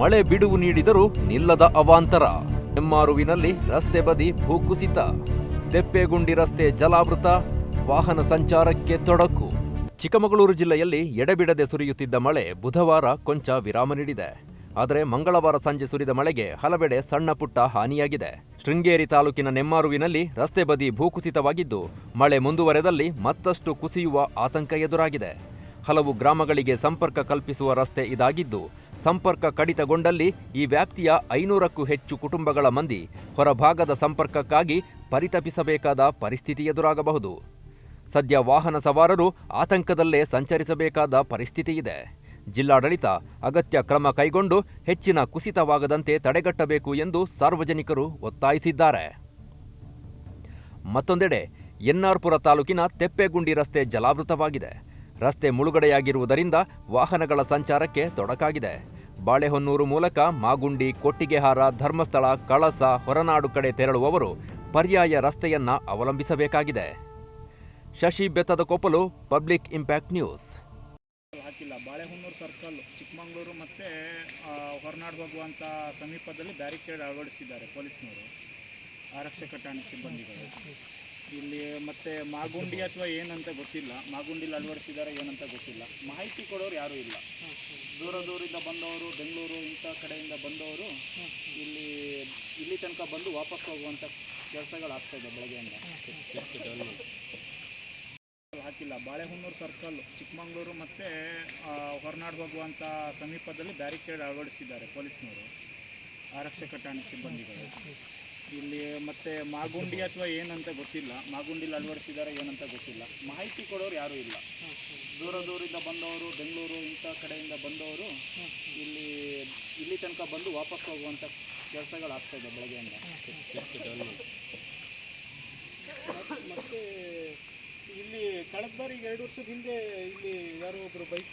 ಮಳೆ ಬಿಡುವು ನೀಡಿದರೂ ನಿಲ್ಲದ ಅವಾಂತರ. ಹೆಮ್ಮಾರುವಿನಲ್ಲಿ ರಸ್ತೆ ಬದಿ ಭೂಕುಸಿತ. ತೆಪ್ಪೇಗುಂಡಿ ರಸ್ತೆ ಜಲಾವೃತ, ವಾಹನ ಸಂಚಾರಕ್ಕೆ ತೊಡಕು. ಚಿಕ್ಕಮಗಳೂರು ಜಿಲ್ಲೆಯಲ್ಲಿ ಎಡೆಬಿಡದೆ ಸುರಿಯುತ್ತಿದ್ದ ಮಳೆ ಬುಧವಾರ ಕೊಂಚ ವಿರಾಮ ನೀಡಿದೆ. ಆದರೆ ಮಂಗಳವಾರ ಸಂಜೆ ಸುರಿದ ಮಳೆಗೆ ಹಲವೆಡೆ ಸಣ್ಣ ಪುಟ್ಟ ಹಾನಿಯಾಗಿದೆ. ಶೃಂಗೇರಿ ತಾಲೂಕಿನ ನೆಮ್ಮಾರುವಿನಲ್ಲಿ ರಸ್ತೆ ಬದಿ ಭೂಕುಸಿತವಾಗಿದ್ದು, ಮಳೆ ಮುಂದುವರೆದಲ್ಲಿ ಮತ್ತಷ್ಟು ಕುಸಿಯುವ ಆತಂಕ ಎದುರಾಗಿದೆ. ಹಲವು ಗ್ರಾಮಗಳಿಗೆ ಸಂಪರ್ಕ ಕಲ್ಪಿಸುವ ರಸ್ತೆ ಇದಾಗಿದ್ದು, ಸಂಪರ್ಕ ಕಡಿತಗೊಂಡಲ್ಲಿ ಈ ವ್ಯಾಪ್ತಿಯ ಐನೂರಕ್ಕೂ ಹೆಚ್ಚು ಕುಟುಂಬಗಳ ಮಂದಿ ಹೊರಭಾಗದ ಸಂಪರ್ಕಕ್ಕಾಗಿ ಪರಿತಪಿಸಬೇಕಾದ ಪರಿಸ್ಥಿತಿ ಎದುರಾಗಬಹುದು. ಸದ್ಯ ವಾಹನ ಸವಾರರು ಆತಂಕದಲ್ಲೇ ಸಂಚರಿಸಬೇಕಾದ ಪರಿಸ್ಥಿತಿ ಇದೆ. ಜಿಲ್ಲಾಡಳಿತ ಅಗತ್ಯ ಕ್ರಮ ಕೈಗೊಂಡು ಹೆಚ್ಚಿನ ಕುಸಿತವಾಗದಂತೆ ತಡೆಗಟ್ಟಬೇಕು ಎಂದು ಸಾರ್ವಜನಿಕರು ಒತ್ತಾಯಿಸಿದ್ದಾರೆ. ಮತ್ತೊಂದೆಡೆ ಎನ್ಆರ್ಪುರ ತಾಲೂಕಿನ ತೆಪ್ಪೆಗುಂಡಿ ರಸ್ತೆ ಜಲಾವೃತವಾಗಿದೆ. ರಸ್ತೆ ಮುಳುಗಡೆಯಾಗಿರುವುದರಿಂದ ವಾಹನಗಳ ಸಂಚಾರಕ್ಕೆ ತೊಡಕಾಗಿದೆ. ಬಾಳೆಹೊನ್ನೂರು ಮೂಲಕ ಮಾಗುಂಡಿ, ಕೊಟ್ಟಿಗೆಹಾರ, ಧರ್ಮಸ್ಥಳ, ಕಳಸ, ಹೊರನಾಡು ಕಡೆ ತೆರಳುವವರು ಪರ್ಯಾಯ ರಸ್ತೆಯನ್ನ ಅವಲಂಬಿಸಬೇಕಾಗಿದೆ. ಶಶಿ ಬೆತ್ತದ ಕೊಪ್ಪಲು, ಪಬ್ಲಿಕ್ ಇಂಪ್ಯಾಕ್ಟ್ ನ್ಯೂಸ್. ಹಾಕಿಲ್ಲ. ಬಾಳೆಹೊನ್ನೂರು ಸರ್ಕಲ್, ಚಿಕ್ಕಮಗಳೂರು ಮತ್ತೆ ಹೊರನಾಡು ಹೋಗುವಂಥ ಸಮೀಪದಲ್ಲಿ ಬ್ಯಾರಿಕೇಡ್ ಅಳವಡಿಸಿದ್ದಾರೆ ಪೊಲೀಸ್ನವರು. ಆರಕ್ಷಕ ಠಾಣೆ ಸಿಬ್ಬಂದಿಗಳು. ಮತ್ತೆ ಮಾಗುಂಡಿ ಅಥವಾ ಏನಂತ ಗೊತ್ತಿಲ್ಲ. ಮಾಗುಂಡಿಲಿ ಅಳವಡಿಸಿದ್ದಾರೆ ಏನಂತ ಗೊತ್ತಿಲ್ಲ. ಮಾಹಿತಿ ಕೊಡೋರು ಯಾರೂ ಇಲ್ಲ. ದೂರ ದೂರಿಂದ ಬಂದವರು, ಬೆಂಗಳೂರು ಇಂಥ ಕಡೆಯಿಂದ ಬಂದವರು ಇಲ್ಲಿ ಇಲ್ಲಿ ತನಕ ಬಂದು ವಾಪಸ್ ಹೋಗುವಂಥ ಕೆಲಸಗಳಾಗ್ತಾಯಿದೆ ಬೆಳಗ್ಗೆಯಿಂದ. ಹಾಕಿಲ್ಲ. ಬಾಳೆಹೊನ್ನೂರು ಸರ್ಕಲ್, ಚಿಕ್ಕಮಗಳೂರು ಮತ್ತು ಹೊರನಾಡು ಹೋಗುವಂಥ ಸಮೀಪದಲ್ಲಿ ಬ್ಯಾರಿಕೇಡ್ ಅಳವಡಿಸಿದ್ದಾರೆ ಪೊಲೀಸ್ನವರು. ಆರಕ್ಷಕ ಠಾಣೆ ಸಿಬ್ಬಂದಿಗಳು. ಇಲ್ಲಿ ಮತ್ತೆ ಮಾಗುಂಡಿ ಅಥವಾ ಏನಂತ ಗೊತ್ತಿಲ್ಲ. ಮಾಗುಂಡಿಲಿ ಅಳವಡಿಸಿದ್ದಾರೆ ಏನಂತ ಗೊತ್ತಿಲ್ಲ. ಮಾಹಿತಿ ಕೊಡೋರು ಯಾರೂ ಇಲ್ಲ. ದೂರ ದೂರಿಂದ ಬಂದವರು, ಬೆಂಗಳೂರು ಇಂಥ ಕಡೆಯಿಂದ ಬಂದವರು ಇಲ್ಲಿ ಇಲ್ಲಿ ತನಕ ಬಂದು ವಾಪಸ್ ಹೋಗುವಂಥ ಕೆಲಸಗಳಾಗ್ತಾಯಿದೆ ಬೆಳಗ್ಗೆಯಿಂದ. ಮತ್ತೆ ಇಲ್ಲಿ ಕಳೆದ ಬಾರಿ ಎರಡು ವರ್ಷದ ಹಿಂದೆ ಇಲ್ಲಿ ಯಾರೋ ಒಬ್ರು bike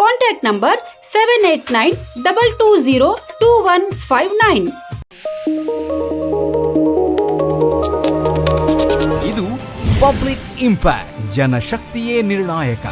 Contact number seven eight nine double two zero two one five nine ಇದು ಪಬ್ಲಿಕ್ ಇಂಪ್ಯಾಕ್ಟ್, ಜನಶಕ್ತಿಯೇ ನಿರ್ಣಾಯಕ.